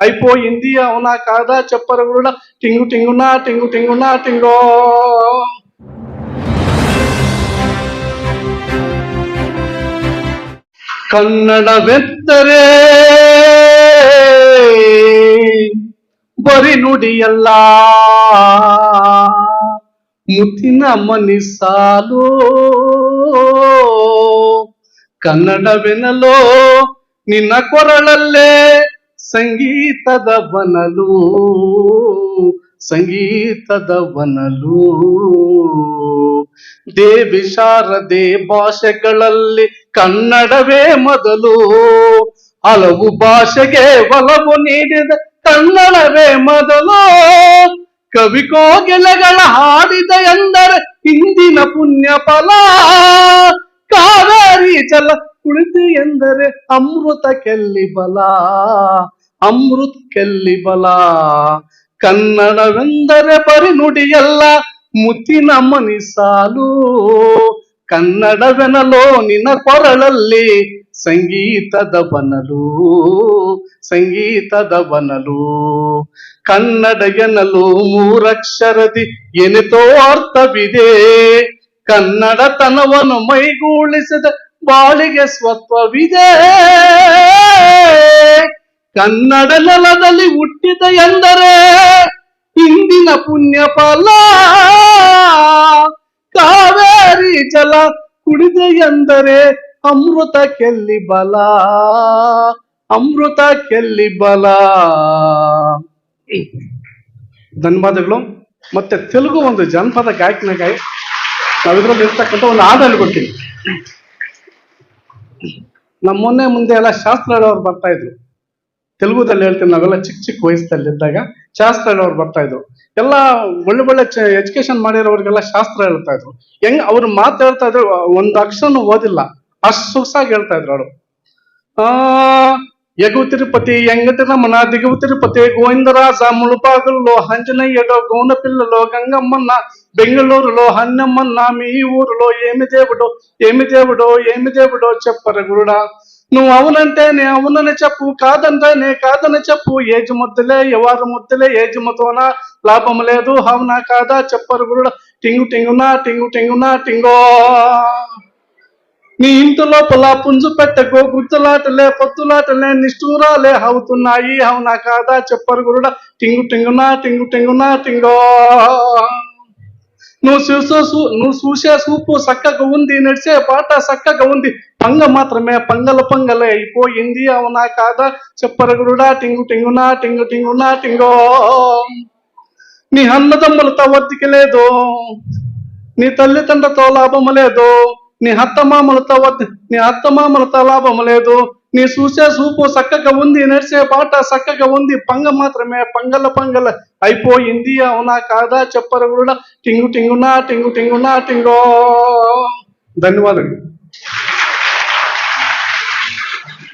అయిపోయింది అవునా కాదా చెప్పరు కూడా టింగు టింగునా టింగు టింగునా టింగో ಕನ್ನಡವೆತ್ತರೆ ಬರಿ ನುಡಿಯಲ್ಲ ಮುತ್ತಿನ ಮನಿ ಸಾಲು ಕನ್ನಡವೆನಲೋ ನಿನ್ನ ಕೊರಳಲ್ಲೇ ಸಂಗೀತದ ಬನಲು ಸಂಗೀತದ ಬನಲು. ದೇವಿ ಶಾರದೆ ಭಾಷೆಗಳಲ್ಲಿ ಕನ್ನಡವೇ ಮೊದಲು. ಹಲವು ಭಾಷೆಗೆ ಒಲವು ನೀಡಿದ ಕನ್ನಡವೇ ಮೊದಲು. ಕವಿ ಕೋಗಿಲೆಗಳ ಹಾಡಿದ ಎಂದರೆ ಹಿಂದಿನ ಪುಣ್ಯ ಫಲ. ಕಾವೇರಿ ಜಲ ಕುಳಿತು ಎಂದರೆ ಅಮೃತ ಕೆಲ್ಲಿ ಬಲ. ಅಮೃತ್ ಕೆಲ್ಲಿ ಬಲ ಕನ್ನಡವೆಂದರೆ ಪರಿನುಡಿಯಲ್ಲ, ಮುತ್ತಿನ ಮನಿ ಸಾಲು. ಕನ್ನಡವೆನಲೋ ನಿನ್ನ ಕೊರಳಲ್ಲಿ, ಸಂಗೀತದ ಬನಲು. ಸಂಗೀತದ ಬನಲು. ಕನ್ನಡ ಎನ್ನಲು ಮೂರಕ್ಷರದಿ ಎನಿತೋ ಅರ್ಥವಿದೆ. ಕನ್ನಡತನವನ್ನು ಮೈಗೂಳಿಸಿದ ಬಾಳಿಗೆ ಸ್ವತ್ವವಿದೆ. ಕನ್ನಡ ನೆಲದಲ್ಲಿ ಹುಟ್ಟಿದ ಎಂದರೆ ಹಿಂದಿನ ಪುಣ್ಯ ಫಲ ಕಾವೇರಿ ಜಲ ಕುಡಿದೆ ಎಂದರೆ ಅಮೃತ ಕೆಲ್ಲಿ ಬಲ. ಅಮೃತ ಕೆಲ್ಲಿ ಬಲ. ಧನ್ಯವಾದಗಳು. ಮತ್ತೆ ತೆಲುಗು ಒಂದು ಜನಪದ ಗಾಯಕನ ಗಾಯ. ನಾವಿದ್ರಲ್ಲಿ ಇರ್ತಕ್ಕಂಥ ಒಂದು ಹಾಡಲ್ಲಿ ಕೊಡ್ತೀನಿ. ನಮ್ಮ ಮೊನ್ನೆ ಮುಂದೆ ಎಲ್ಲ ಶಾಸ್ತ್ರ ಹೇಳೋರು ಬರ್ತಾ ಇದ್ರು. ತೆಲುಗುದಲ್ಲಿ ಹೇಳ್ತೀನಿ ನಾವೆಲ್ಲ ಚಿಕ್ಕ ಚಿಕ್ಕ ವಯಸ್ಸಲ್ಲಿದ್ದಾಗ ಶಾಸ್ತ್ರ ಹೇಳೋರು ಬರ್ತಾ ಇದ್ರು. ಎಲ್ಲ ಒಳ್ಳೆ ಒಳ್ಳೆ ಎಜುಕೇಶನ್ ಮಾಡಿರೋರಿಗೆಲ್ಲ ಶಾಸ್ತ್ರ ಹೇಳ್ತಾ ಇದ್ರು. ಹೆಂಗ್ ಅವ್ರು ಹೇಳ್ತಾ ಇದ್ರು, ಒಂದು ಅಕ್ಷರನು ಓದಿಲ್ಲ. ಅಷ್ಟು ಸೊಗಸಾಗಿ ಹೇಳ್ತಾ ಇದ್ರು ಅವರು. ಆ, ಯಗು ತಿರುಪತಿ ಎಂಗಟ ರಮಣ ದಿಗು ತಿರುಪತಿ ಗೋವಿಂದರಾಜ ಮುಳುಪಾಗಲ್ಲೋ ಹಂಜನಯ್ಯಡೋ ಗೌನಪಿಲ್ಲಲೋ ಗಂಗಮ್ಮನ್ನ ಬೆಂಗಳೂರುಲೋ ಹನ್ನಮ್ಮನ್ನ, ಮೀ ಊರುಲೋ ಏಮಿ ದೇವಡೋ ಏಮಿ ದೇವಡೋ ಏಮಿ ದೇವಡೋ ಚಪ್ಪರ ಗುರುಡ నువ్వు అవునంటే నే అవునని చెప్పు కాదంటే నే కాదని చెప్పు. ఏజు ముద్దులే ఎవరు ముద్దులే ఏజు ముతోన లాభం లేదు అవునా కాదా? చెప్పరు గురుడా. టింగు టింగునా టింగు టింగునా టింగో. నీ ఇంటి లోపల పుంజు పెట్టకో గుర్తులాటలే పొత్తులాటలే నిష్ఠూరాలే అవుతున్నాయి అవునా కాదా? చెప్పరు గురుడా. టింగు టింగునా టింగు టింగునా టింగో. నువ్వు చూసే చూ- నువ్వు చూసే చూపు చక్కగా ఉంది నడిచే పాట చక్కగా ఉంది. పంగ మాత్రమే పంగల పంగలే అయిపోయింది అవునా కాదా? చెప్పరగుడా టింగు టింగునా టింగు టింగునా టింగో. నీ అన్నదమ్ములతో వర్తికి లేదు. నీ తల్లిదండ్రులతో లాభం లేదు. నీ అత్తమామలతో వద్ద నీ అత్తమామలతో లాభం లేదు. నీ చూసే చూపు చక్కగా ఉంది నడిచే పాట చక్కగా ఉంది. పంగ మాత్రమే పంగల పంగల అయిపోయింది. అవునా కాదా చెప్పరు కూడా. టింగు టింగునా టింగు టింగునా టింగో. ధన్యవాదాలు.